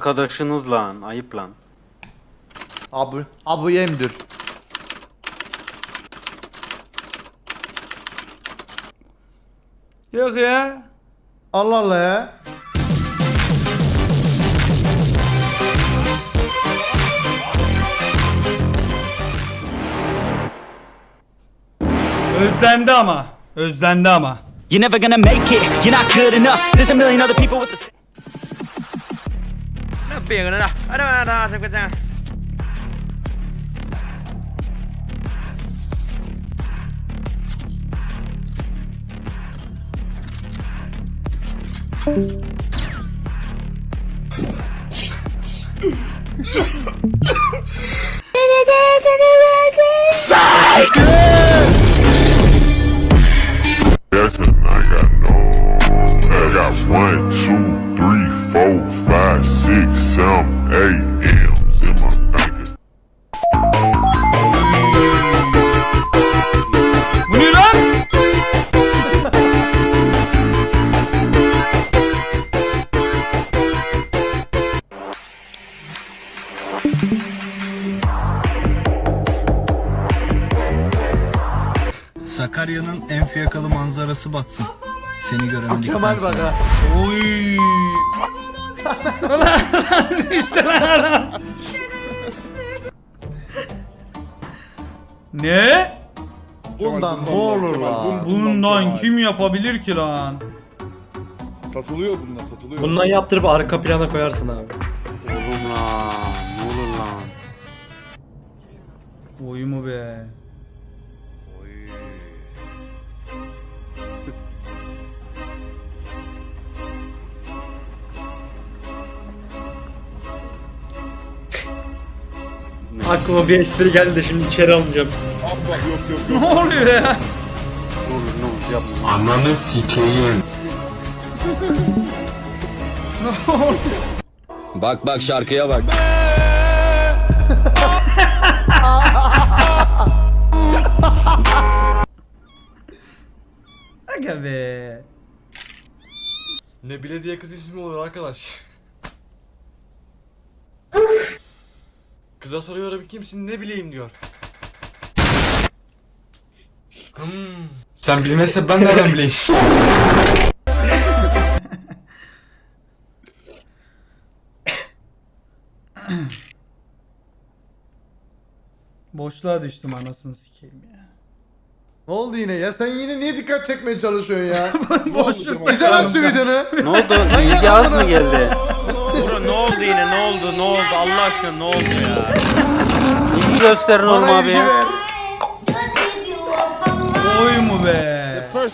Arkadaşınız lan. Ayıp lan. Abi, abi yemdir. Yok ya. Allah Allah ya. Özlendi ama. Özlendi ama. You're never gonna make it, you're not good enough. There's a million other people with the 别个人了，哎他妈的，这个这样。对对对，兄，manzarası batsın. Seni göremedik. Kemal bak ha. Oy. Lan işte lan adam. Ne? Bundan ne olur lan. Bundan kim yapabilir ki lan? Satılıyor bunlar satılıyor. Bundan yaptırıp arka plana koyarsın abi. Oğlum lan. Ne olur lan. Oy mu be? Aklıma bir espri geldi de şimdi içeri alacağım. Abla yok yok Ne yok. oluyor ya? Ne olur ne olur yapma. Ananı sikeyim. Bak bak şarkıya bak. Aga be. Ne bile diye kız ismi olur arkadaş. Kıza soruyorum kimsin ne bileyim diyor. Hmm. Sen bilmezsen ben nereden bileyim? Boşluğa düştüm anasını sikeyim ya. Ne oldu yine ya? Sen yine niye dikkat çekmeye çalışıyorsun ya? Boşlukta Güzel aç şu videonu. Ne oldu? İlgi az mı geldi? Oldu yine ne oldu ne oldu Allah aşkına ne oldu ya? İlgi gösterin oğlum abi. Oy mu be? Though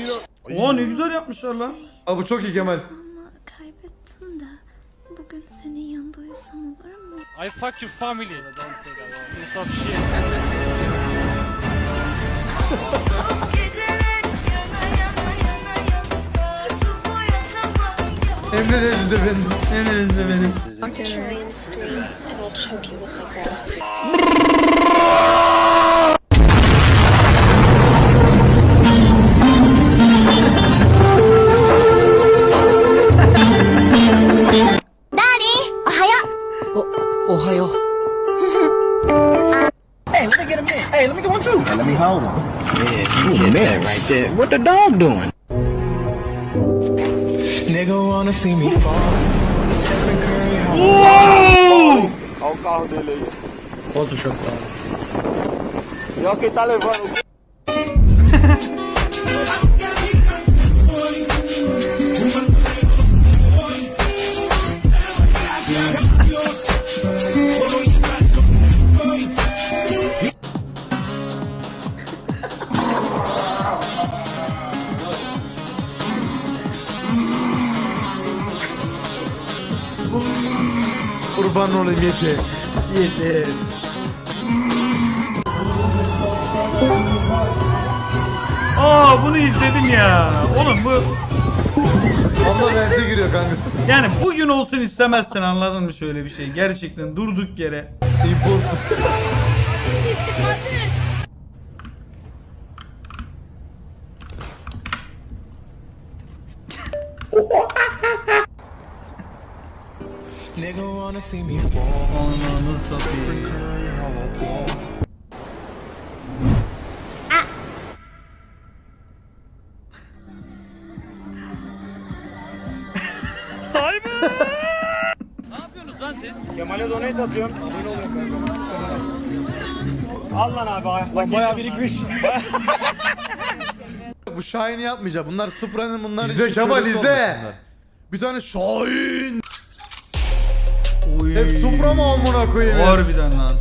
you don't. Oo ne güzel yapmışlar lan. Aa, bu çok iyi Kemal. Kaybettim de bugün senin yanında uyusam olur mu? I fuck your family. Piece of shit. Emre ezdi beni. Emre scream and choke you with my Hey, let me get him in. Hey, let me get one too. Let me hold him. Yeah, man right there. What the dog doing? wanna see me fall. Uou! Olha o carro dele aí. Olha o chapéu. E olha quem tá levando. Kurban olayım yeter. Yeter. Aa bunu izledim ya. Oğlum bu Abla vente giriyor kanka. yani bugün olsun istemezsin anladın mı şöyle bir şey. Gerçekten durduk yere. İmposter. Ananı satayım. Kemal'e donate atıyorum. Al lan abi. Bayağı birikmiş. Bu Şahin'i yapmayacak. Bunlar Supra'nın bunlar. İzle Kemal, izle. Bir tane Şahin. Hep Supra mı amına koyayım? ya? Harbiden lan.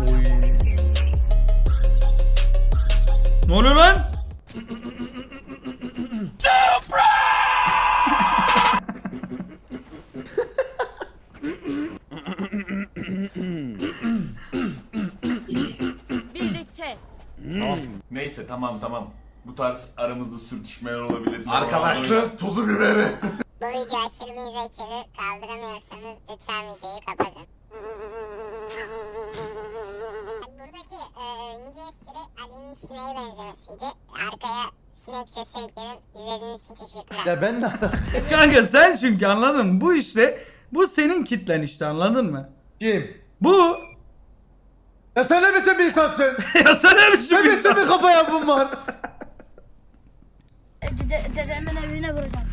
Oy. Ne oluyor lan? Birlikte. Neyse tamam tamam. Bu tarz aramızda sürtüşmeler olabilir. Arkadaşlar tuzu biberi. Bu video aşırı mizah içeri kaldıramıyorsanız lütfen videoyu kapatın. Buradaki e, ince espri Ali'nin sineğe benzemesiydi. Arkaya sinek sesi ekledim. İzlediğiniz için teşekkürler. Ya ben de Kanka sen çünkü anladın mı? Bu işte bu senin kitlen işte anladın mı? kim? Bu Ya sen ne biçim bir insansın? ya sen ne biçim Ne bir biçim bir kafa yapın var? Dedemin evine vuracağım.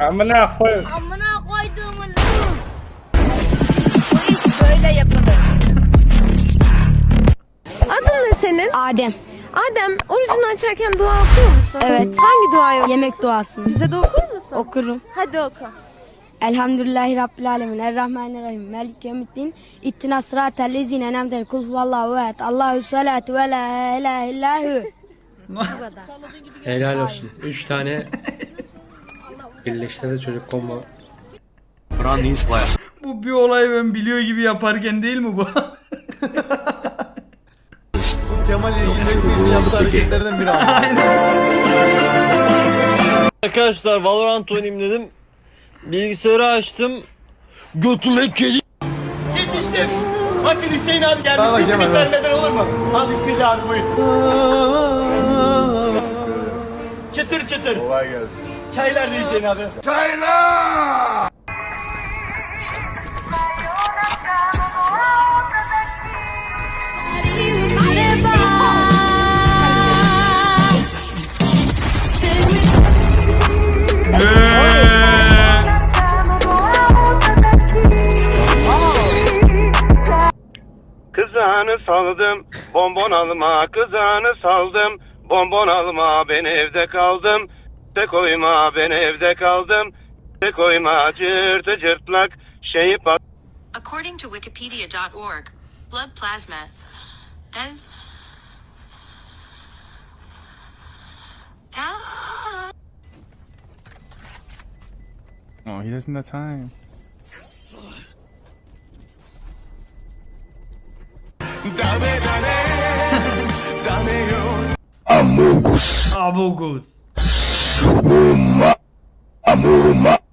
Amına koy. Amına koyduğumun Bu iş böyle yapılır. Adın ne senin? Adem. Adem, orucunu açarken dua okuyor musun? Evet. Hangi duayı Yemek duasını. Bize de okur musun? Okurum. Hadi oku. Elhamdülillahi Rabbil Alemin. Errahmanirrahim. Melik Yevmiddin. İttina sıratel lezine nemten. Kul huvallahu ehad. Allahu salatu ve la ilahe illahu. Helal olsun. 3 tane birleştirdi çocuk combo. Bu bir olay ben biliyor gibi yaparken değil mi bu? Bu Kemal'le ilgili yaptığı hareketlerden biri ama. Arkadaşlar Valorant oynayayım dedim. Bilgisayarı açtım. Götüme kedi. Yetiştim. Bakın Hüseyin abi gelmiş. Tamam, bir simit Kemal, vermeden olur mu? Al bismillah abi buyur. Çıtır çıtır. Kolay gelsin. Çaylar da Hüseyin abi. Kızağını saldım, bonbon alma, kızağını saldım, bonbon alma, ben evde kaldım. De koyma, ben evde kaldım. De koyma, cırtı cırtlak, şeyi pat. According to wikipedia.org, blood plasma and Oh, he doesn't have time. Abogus. Eee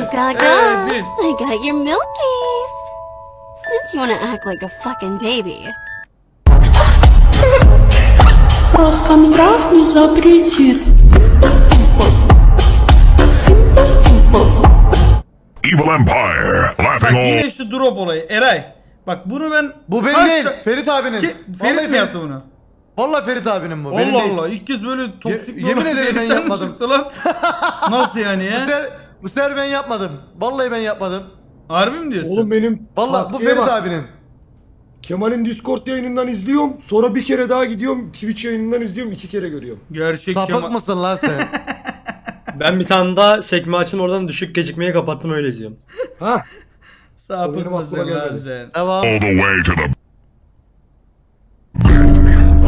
dil. Eee dil. I got your milkies. Since you wanna act like a fucking baby. Evil Empire, Bak laughing all yine şu drop olayı. Eray. Bak bunu ben Bu benim kaç değil. Ferit abinin. Ki, Vallahi Ferit mi yaptı bunu? Vallahi Ferit abinin bu. benim Allah değil. Allah ilk kez böyle toksik bir yemin olay ederim ben Ferit'ten mi yapmadım. çıktı lan? Nasıl yani ya? sefer, bu sefer ben yapmadım. Vallahi ben yapmadım. Harbi mi diyorsun? Oğlum benim Vallahi bu taktiğe Ferit bak. abinin. Kemal'in Discord yayınından izliyorum. Sonra bir kere daha gidiyorum. Twitch yayınından izliyorum. iki kere görüyorum. Gerçek Sapık Kemal. mısın lan sen? Ben bir tane daha sekme açtım oradan düşük gecikmeyi kapattım öyle izliyorum. Ha? Sapık benim mısın aklıma lan gelmedi. sen? Devam. the way to the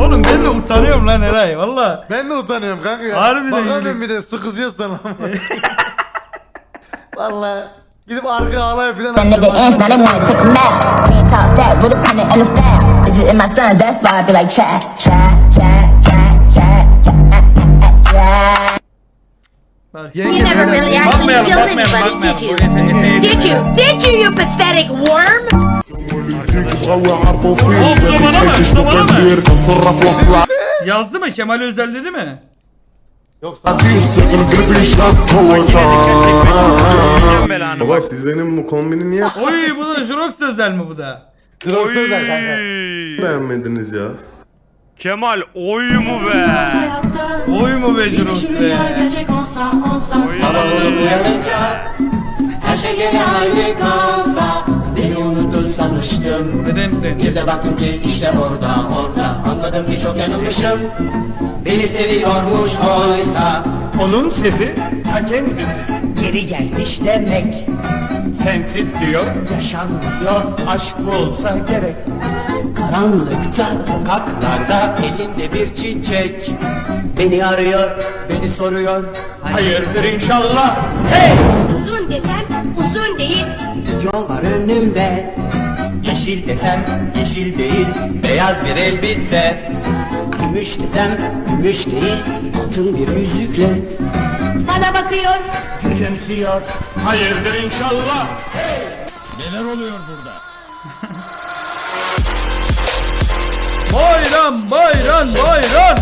Oğlum ben de utanıyorum lan Eray valla. Ben de utanıyorum kanka ya. Harbiden Bakamıyorum bir de sıkızıyor sana. Valla. Gidip arka ağlaya falan That nigga atacağım. ends, now they wanna take a nap. Me talk that with a pen and a staff. Bitches in my son, that's why I be like chat, chat, chat, chat, chat, chat, chat. Bak. Yenge böyle- Bakmayalım bakmayalım bakmayalım. Bu Efe Efe'ye Did you? Did you, you pathetic worm? Bu da bana bak, bu da bana bak. Yazdı mı? Kemal Özel dedi mi? Baba siz benim bu kombini niye Oy bu da Jirox Özel mi bu da? Jirox Özel kanka. beğenmediniz ya? Kemal oy mu be? Oy mu be Jirox be? Her şey gene aynı kalsa Beni unutur sanmıştım. Bir de baktım ki işte orada orada Anladım ki çok yanılmışım Beni seviyormuş oysa Onun sesi ta kendisi. Geri gelmiş demek Sensiz diyor. Yaşanmıyor Aşk bu olsa gerek. Karanlıkta sokaklarda elinde bir çiçek Beni arıyor, beni soruyor Hayırdır inşallah. Uzun desen uzun değil. Yol var önümde Yeşil desem yeşil değil Beyaz bir elbise Gümüş desem gümüş değil Altın bir yüzükle Bana bakıyor. Gülümsüyor Hayırdır inşallah. Bayram bayram bayram.